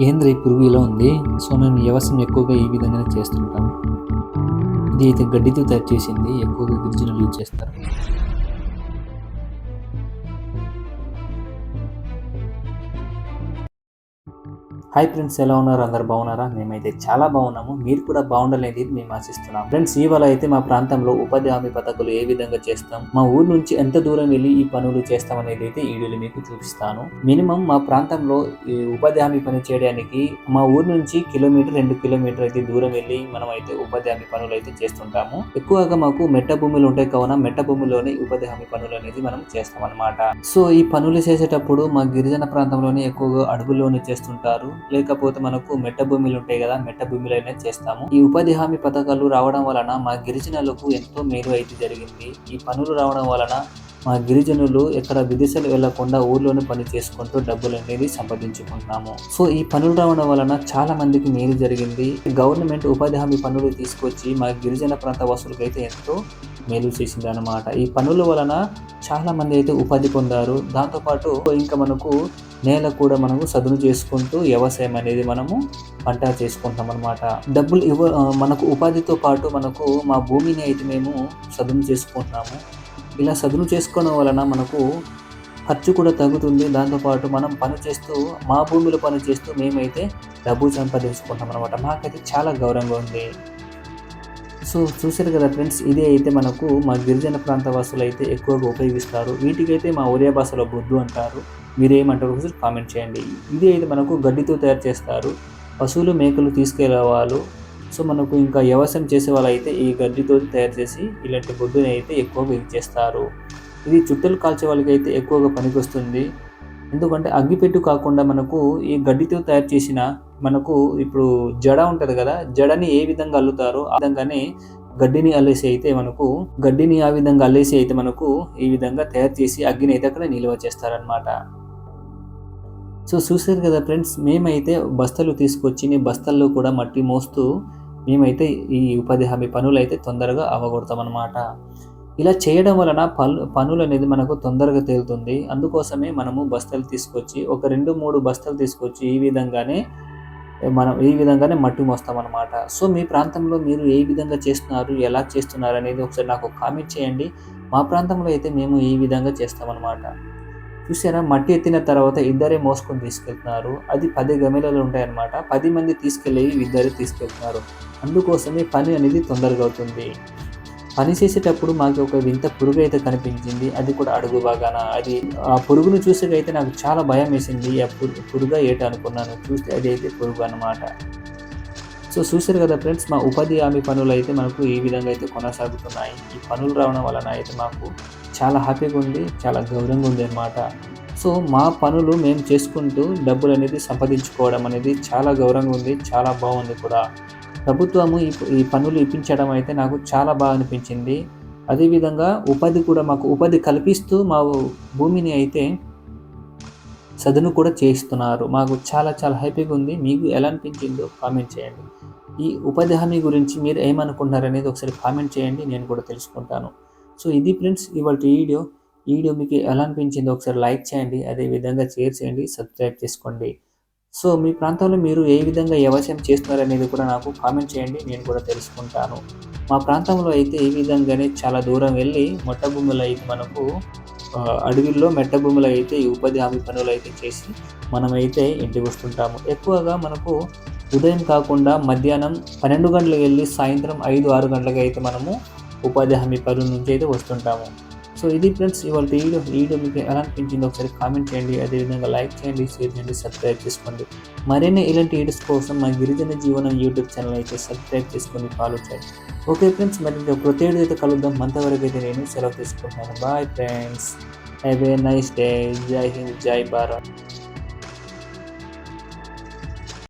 ఏంద్ర ఈ పురుగు ఇలా ఉంది. సో మేము వ్యవసాయం ఎక్కువగా ఈ విధంగానే చేస్తుంటాం ఇది అయితే గడ్డితో తయారు చేసింది. ఎక్కువగా గిరిజనులు యూజ్ చేస్తారు. హాయ్ ఫ్రెండ్స్ ఎలా ఉన్నారు? అందరు బాగున్నారా? మేమైతే చాలా బాగున్నాము. మీరు కూడా బాగుండాలనేది మేము ఆశిస్తున్నాం. ఫ్రెండ్స్ ఇవాళ అయితే మా ప్రాంతంలో ఉపాధి హామీ పథకాలు ఏ విధంగా చేస్తాం? మా ఊరు నుంచి ఎంత దూరం వెళ్ళి ఈ పనులు చేస్తాం అనేది అయితే ఈ వీడియోలో మీకు చూపిస్తాను. మినిమం మా ప్రాంతంలో ఈ ఉపాధి హామీ పని చేయడానికి మా ఊరు నుంచి కిలోమీటర్ రెండు కిలోమీటర్ అయితే దూరం వెళ్ళి మనం అయితే ఉపాధి హామీ పనులు అయితే చేస్తుంటాము. ఎక్కువగా మాకు మెట్ట భూములు ఉంటాయి కావున మెట్ట భూమిలోనే ఉపాధి హామీ పనులు అనేది మనం చేస్తాం అనమాట సో ఈ పనులు చేసేటప్పుడు మా గిరిజన ప్రాంతంలోనే ఎక్కువగా అడవుల్లోనే చేస్తుంటారు. లేకపోతే మనకు మెట్ట భూమిలు ఉంటాయి కదా మెట్ట భూమిలో అయినా చేస్తాము. ఈ ఉపాధి హామీ పథకాలు రావడం వలన మా గిరిజనులకు ఎంతో మేలు అయితే జరిగింది. ఈ పనులు రావడం వలన మా గిరిజనులు ఎక్కడ విదేశాలు వెళ్ళకుండా ఊర్లోనే పని చేసుకుంటూ డబ్బులు అనేది సంపాదించుకుంటున్నాము. సో ఈ పనులు రావడం వలన చాలా మందికి మేలు జరిగింది. గవర్నమెంట్ ఉపాధి హామీ పనులు తీసుకొచ్చి మా గిరిజన ప్రాంత వాసులకు అయితే ఎంతో మేలు చేసింది అనమాట ఈ పనుల వలన చాలా మంది అయితే ఉపాధి పొందారు. దాంతోపాటు ఇంకా మనకు నేల కూడా మనము సదును చేసుకుంటూ వ్యవసాయం అనేది మనము పంట చేసుకుంటాం అనమాట డబ్బులు ఇవ్వ మనకు ఉపాధితో పాటు మనకు మా భూమిని అయితే మేము సదును చేసుకుంటున్నాము. ఇలా సదును చేసుకోవడం వలన మనకు ఖర్చు కూడా తగ్గుతుంది. దాంతోపాటు మనం పని చేస్తూ మా భూమిలో పని చేస్తూ మేమైతే డబ్బు సంపాదించుకుంటాం అనమాట మాకైతే చాలా గౌరవంగా ఉంది. సో చూసారు కదా ఫ్రెండ్స్ ఇదే అయితే మనకు మా గిరిజన ప్రాంత వాసులు అయితే ఎక్కువగా ఉపయోగిస్తారు. వీటికైతే మా ఒరియా భాషలో బొద్దు అంటారు. మీరేమంటారు? ఒకసారి కామెంట్ చేయండి. ఇది అయితే మనకు గడ్డితో తయారు చేస్తారు. పశువులు మేకలు తీసుకెళ్ళేవాళ్ళు సో మనకు ఇంకా వ్యవసాయం చేసే వాళ్ళు అయితే ఈ గడ్డితో తయారు చేసి ఇలాంటి బొద్దుని అయితే ఎక్కువగా ఇది చేస్తారు. ఇది చుట్టలు కాల్చే వాళ్ళకి అయితే ఎక్కువగా పనికొస్తుంది. ఎందుకంటే అగ్గిపెట్టు కాకుండా మనకు ఈ గడ్డితో తయారు చేసిన మనకు ఇప్పుడు జడ ఉంటుంది కదా జడని ఏ విధంగా అల్లుతారో ఆ విధంగానే గడ్డిని అల్లేసి అయితే మనకు గడ్డిని ఆ విధంగా అల్లేసి అయితే మనకు ఈ విధంగా తయారు చేసి అగ్గిని అయితే అక్కడ నిల్వ చేస్తారనమాట సో చూసారు కదా ఫ్రెండ్స్ మేమైతే బస్తలు తీసుకొచ్చి బస్తల్లో కూడా మట్టి మోస్తూ మేమైతే ఈ ఉపాధి హామీ పనులు అయితే తొందరగా అవ్వగొడతామన్నమాట ఇలా చేయడం వలన పను పనులు అనేది మనకు తొందరగా తేలుతుంది. అందుకోసమే మనము బస్తలు తీసుకొచ్చి ఒక రెండు మూడు బస్తలు తీసుకొచ్చి ఈ విధంగానే మనం ఈ విధంగానే మట్టి మోస్తాం అనమాట సో మీ ప్రాంతంలో మీరు ఏ విధంగా చేస్తున్నారు ఎలా చేస్తున్నారు అనేది ఒకసారి నాకు కామెంట్ చేయండి. మా ప్రాంతంలో అయితే మేము ఈ విధంగా చేస్తామన్నమాట. చూసారా? మట్టి ఎత్తిన తర్వాత ఇద్దరే మోసుకొని తీసుకెళ్తున్నారు. అది పది గమిలలు ఉంటాయన్నమాట. పది మంది తీసుకెళ్ళి ఇద్దరే తీసుకెళ్తున్నారు. అందుకోసమే పని అనేది తొందరగా అవుతుంది. పని చేసేటప్పుడు మాకు ఒక వింత పురుగు అయితే కనిపించింది. అది కూడా అడుగు బాగాన. అది ఆ పురుగును చూసేకైతే నాకు చాలా భయం వేసింది. ఆ పురుగు పురుగా ఏట అనుకున్నాను. చూస్తే అది అయితే పురుగు అనమాట సో చూసారు కదా ఫ్రెండ్స్ మా ఉపాధి హామీ పనులు అయితే మనకు ఈ విధంగా అయితే కొనసాగుతున్నాయి. ఈ పనులు రావడం వలన అయితే మాకు చాలా హ్యాపీగా ఉంది చాలా గౌరవంగా ఉంది అనమాట సో మా పనులు మేము చేసుకుంటూ డబ్బులు అనేది సంపాదించుకోవడం అనేది చాలా గౌరవంగా ఉంది చాలా బాగుంది కూడా. ప్రభుత్వము ఈ ఈ పనులు ఇప్పించడం అయితే నాకు చాలా బాగా అనిపించింది. అదేవిధంగా ఉపాధి కూడా మాకు ఉపాధి కల్పిస్తూ మా భూమిని అయితే సదును కూడా చేయిస్తున్నారు మాకు చాలా చాలా హ్యాపీగా ఉంది. మీకు ఎలా అనిపించిందో కామెంట్ చేయండి. ఈ ఉపాధి హామీ గురించి మీరు ఏమనుకుంటున్నారు అనేది ఒకసారి కామెంట్ చేయండి నేను కూడా తెలుసుకుంటాను. సో ఇది ఫ్రెండ్స్ ఇవాళ వీడియో. ఈ వీడియో మీకు ఎలా అనిపించిందో ఒకసారి లైక్ చేయండి అదేవిధంగా షేర్ చేయండి సబ్స్క్రైబ్ చేసుకోండి. సో మీ ప్రాంతంలో మీరు ఏ విధంగా వ్యవసాయం చేస్తున్నారు అనేది కూడా నాకు కామెంట్ చేయండి నేను కూడా తెలుసుకుంటాను. మా ప్రాంతంలో అయితే ఈ విధంగానే చాలా దూరం వెళ్ళి మొట్ట భూములు అయితే మనకు అడవిల్లో మెట్ట భూములు అయితే ఈ ఉపాధి హామీ పనులు అయితే చేసి మనమైతే ఇంటికి వస్తుంటాము. ఎక్కువగా మనకు ఉదయం కాకుండా మధ్యాహ్నం పన్నెండు గంటలకు వెళ్ళి సాయంత్రం ఐదు ఆరు గంటలకు అయితే మనము ఉపాధి హామీ పనుల నుంచి అయితే వస్తుంటాము. సో ఇది ఫ్రెండ్స్ ఇవాళ వీడియో వీడియో మీకు ఎలా అనిపించిందో ఒకసారి కామెంట్ చేయండి. అదేవిధంగా లైక్ చేయండి షేర్ చేయండి సబ్స్క్రైబ్ చేసుకోండి. మరిన్ని ఇలాంటి వీడియోస్ కోసం మా గిరిజన జీవనం యూట్యూబ్ ఛానల్ అయితే సబ్స్క్రైబ్ చేసుకొని ఫాలో చేయండి. ఓకే ఫ్రెండ్స్ మరి ప్రతి వీడియో అయితే కలుద్దాం. అంతవరకు అయితే నేను సెలవు తీసుకుంటున్నాను. Bye friends have a nice day Jai Hind Jai Bharat